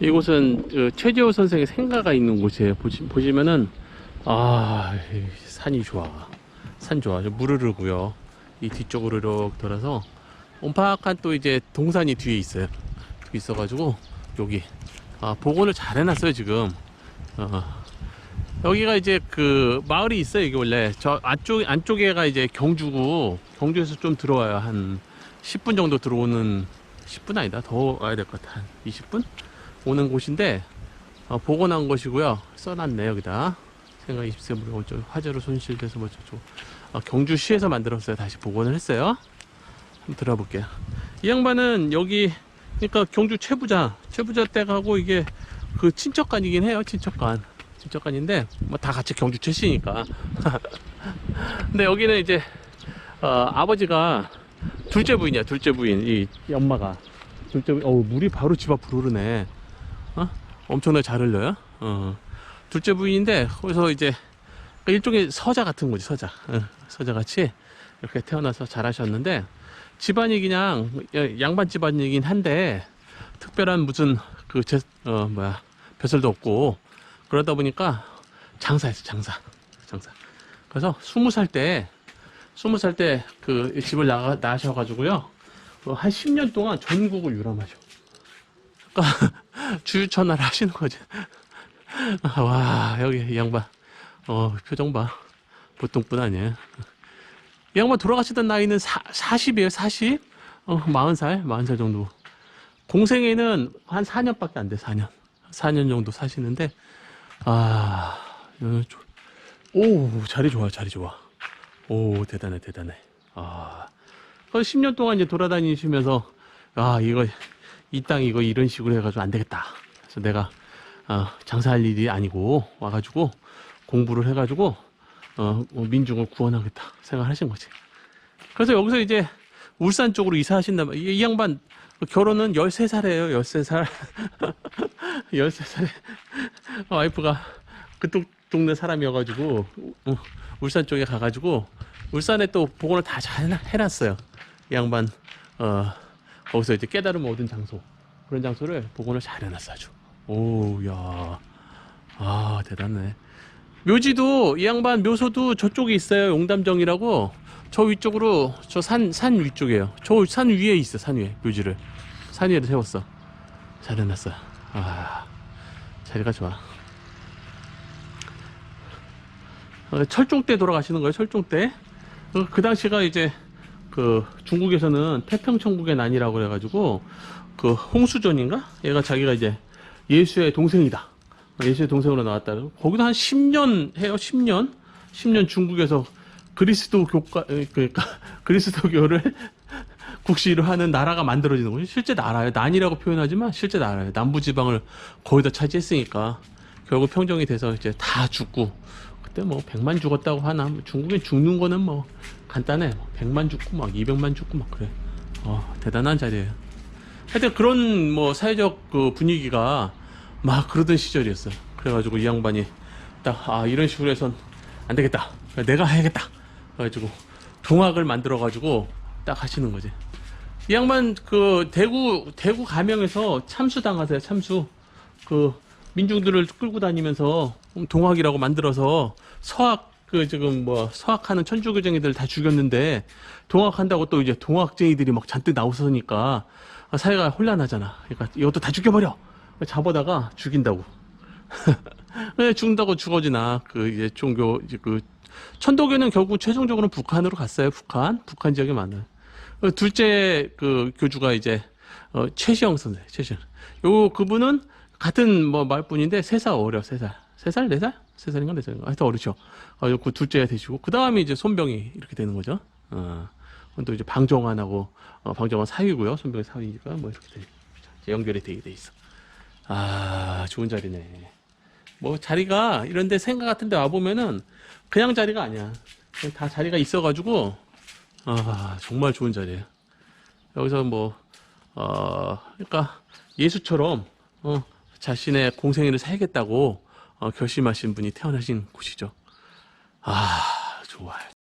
이곳은 그 최재호 선생의 생가가 있는 곳이에요. 보시, 보시면은 아이 산이 좋아. 산 좋아. 좀 무르르고요. 이 뒤쪽으로 이렇게 돌아서 옴팍한 또 이제 동산이 뒤에 있어요. 뒤에 있어가지고 여기 아 복원을 잘 해놨어요 지금. 어. 여기가 이제 그 마을이 있어요. 이게 원래 저 안쪽 안쪽에가 이제 경주고 경주에서 좀 들어와요. 한 10분 정도 들어오는 10분 아니다. 더 와야 될 것 같아. 한 20분 오는 곳인데 어, 복원한 것이고요. 써놨네 여기다. 생각 20세 무료 저 화재로 손실돼서 뭐 저쪽 아, 경주시에서 만들었어요. 다시 복원을 했어요. 한번 들어볼게요. 이 양반은 여기 그러니까 경주 최부자 최부자 댁하고 이게 그 친척간이긴 해요. 친척간. 친척간인데 뭐 다 같이 경주 최씨니까. 근데 여기는 이제 어, 아버지가 둘째 부인이야. 둘째 부인 이, 이 엄마가 둘째 부인. 어우 물이 바로 집 앞으로 흐르네. 어? 엄청나게 잘 흘려요. 어. 둘째 부인인데 거기서 이제 그러니까 일종의 서자 같은 거지 서자. 어, 서자 같이 이렇게 태어나서 잘하셨는데 집안이 그냥 양반 집안이긴 한데 특별한 무슨 그 제, 어 뭐야 벼슬도 없고 그러다 보니까 장사했어 장사 장사 그래서 스무 살 때 스무 살 때 그 집을 나가 나셔가지고요 어, 한 10년 동안 전국을 유람하셔 그러니까 주유천하를 하시는 거지 아, 와 여기 이 양반 어 표정 봐 보통 분 아니에요 이 양반 돌아가시던 나이는 사, 40이에요 40 어, 40살 40살 정도 공생애는 한 4년밖에 안 돼, 4년. 4년 정도 사시는데, 아, 오, 자리 좋아, 자리 좋아. 오, 대단해, 대단해. 아, 그 10년 동안 이제 돌아다니시면서, 아, 이거, 이 땅 이거 이런 식으로 해가지고 안 되겠다. 그래서 내가, 어, 장사할 일이 아니고, 와가지고, 공부를 해가지고, 어, 뭐 민중을 구원하겠다 생각하신 거지. 그래서 여기서 이제, 울산 쪽으로 이사하신다. 이, 이 양반, 결혼은 13살이에요, 13살. 13살에 와이프가 그쪽 동네 사람이어가지고 어, 울산 쪽에 가가지고 울산에 또 복원을 다 잘 해놨어요. 이 양반 어, 거기서 이제 깨달음 얻은 장소 그런 장소를 복원을 잘 해놨어 아주. 오야 아 대단해. 묘지도 이 양반 묘소도 저쪽에 있어요. 용담정이라고 저 위쪽으로 저 산 산 위쪽이에요. 저 산 위에 있어 산 위에 묘지를 산 위에 세웠어. 잘 해놨어. 아 자리가 좋아. 어, 철종 때 돌아가시는 거예요. 철종 때. 어, 그 당시가 이제 그 중국에서는 태평천국의 난이라고 그래가지고 그 홍수전인가? 얘가 자기가 이제 예수의 동생이다. 어, 예수의 동생으로 나왔다. 거기도 한 10년 해요. 10년. 10년 중국에서 그리스도 교과 에, 그러니까 그리스도교를 국시로 하는 나라가 만들어지는 거죠. 실제 나라예요. 난이라고 표현하지만 실제 나라예요. 남부 지방을 거의 다 차지했으니까 결국 평정이 돼서 이제 다 죽고 그때 뭐 100만 죽었다고 하나 뭐 중국에 죽는 거는 뭐 간단해. 뭐 100만 죽고 막 200만 죽고 막 그래. 어, 대단한 자리예요. 하여튼 그런 뭐 사회적 그 분위기가 막 그러던 시절이었어요. 그래가지고 이 양반이 딱 아 이런 식으로 해선 안 되겠다. 내가 해야겠다. 그래가지고 동학을 만들어 가지고 딱 하시는 거지. 이 양반 그 대구 대구 가명에서 참수 당하세요. 참수 그 민중들을 끌고 다니면서 동학이라고 만들어서 서학 그 지금 뭐 서학하는 천주교쟁이들 다 죽였는데 동학한다고 또 이제 동학쟁이들이 막 잔뜩 나오서니까 사회가 혼란하잖아. 그러니까 이것도 다 죽여버려. 잡아다가 죽인다고. 왜 죽는다고 죽어지나 그 이제 종교 이제 그 천도교는 결국 최종적으로 북한으로 갔어요. 북한 북한 지역에 많아요. 어, 둘째 그 교주가 이제 어, 최시영 선생, 최시영. 요 그분은 같은 뭐 말뿐인데 세 살 어려, 세 살, 세 살, 네 살, 세 살인가 네 살인가, 하여튼 어리죠. 어, 그 둘째가 되시고 그 다음에 이제 손병이 이렇게 되는 거죠. 어, 또 이제 방정환하고 어, 방정환 사위고요, 손병이 사위니까 뭐 이렇게 돼, 이제 연결이 되게 돼 있어. 아, 좋은 자리네. 뭐 자리가 이런데 생각 같은데 와 보면은 그냥 자리가 아니야. 그냥 다 자리가 있어가지고 아 정말 좋은 자리예요. 여기서 뭐 어, 그러니까 예수처럼 어, 자신의 공생애를 살겠다고 어, 결심하신 분이 태어나신 곳이죠. 아 좋아요.